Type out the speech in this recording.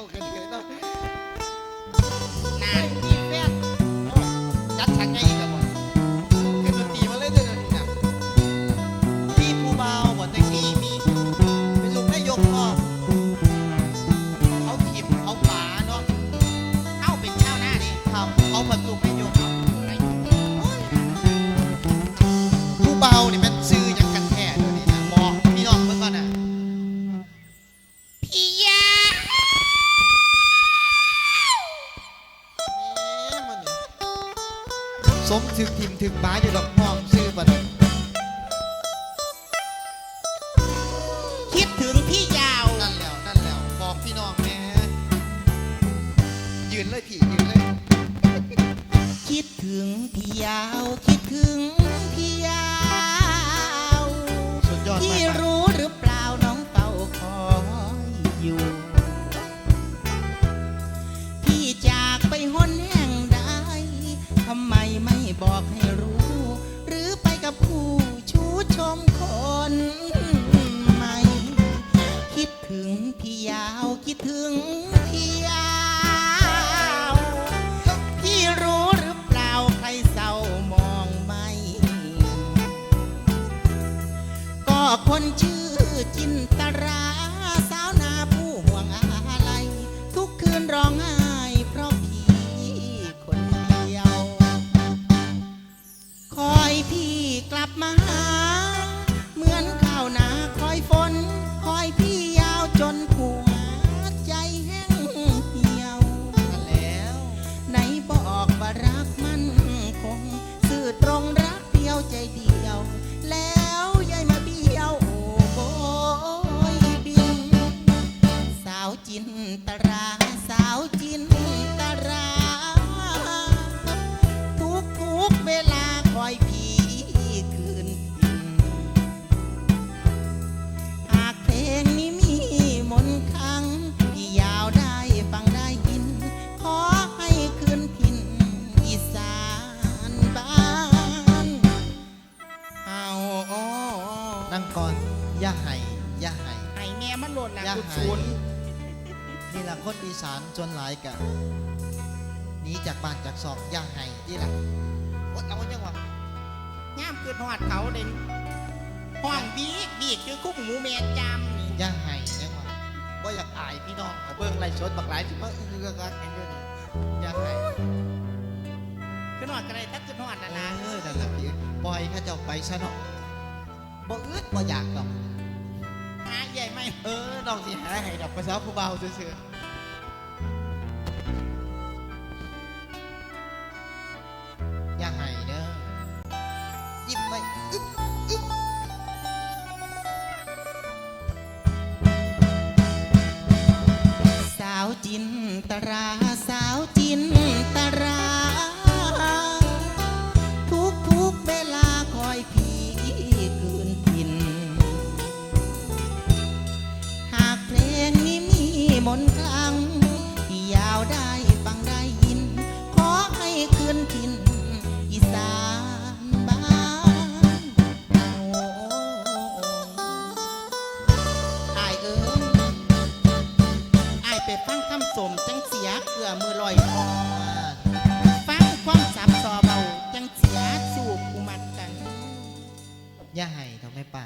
ากันเลยเนาะนานมีแฟนจัดฉากไงอีกแล้วบ่ขึ้นดนตรีมาเลยเด้อนี้นะมีผู้เบาบ่ต่กี้มีเป็นลูกนายกพ่อเขาถิ่มเขาป่าเนาะเข้าเป็นเจ้าหน้าดิทำเขาผัดลูกนายกผู้เบานี่มั สมถึกถิ่มถึกบ้าอยู่ดอกห้องซื้อบัดนี้คิดถึงพี่ยาว นั่นแล้วนั่นแล้วบอกพี่น้องแหม่ยืนเลยพี่ยืนเลย คิดถึงพี่ยาว คิดถึงพี่ยาว บอกให้รู้ หรือไปกับผู้ชูชมคนใหม่ คิดถึงพี่ยาวคิดถึงพี่ยาว อย่าให้ไห้แม่มันหล่นหลังอย่ากุดให้ศูนย์นี่ละคนอีสานจนหลายกะหนีจากบ้านจากซอกอย่าให้นี่ละอดเอายังวะย่ามคือหอดเขาเด่นห้องบีกบีกคือคุกหมูแม่จามนี่อย่าให้ยังวะบ่อยากอายพี่น้องเขาเบิ่งไล่ชดบักหลายสิมาเอื้อกันกันอยู่นี่อย่าให้คือหอดกระไรทัดคือหอดนะนะเออนั่นแหละพี่ปล่อยเข้าเจ้าไปซะเนาะบ่อึดบ่อยากดอกหาใหญ่ไหม เออน้องสิหาให้ดอกภาษาผู้เบาซื่อๆอย่าให้เด้อยิ้มไว้ นต์คลังที่ยาวได้ฟังได้ยิน ขอให้คืนถิ่นอีสานบ้านเราอายเอิญอายไปฟังคำสมจังเสียเกลือมือลอยคอฟังความสับซอเบาจังเสียสูบกุมันกัน อย่าให้ทำให้ป่า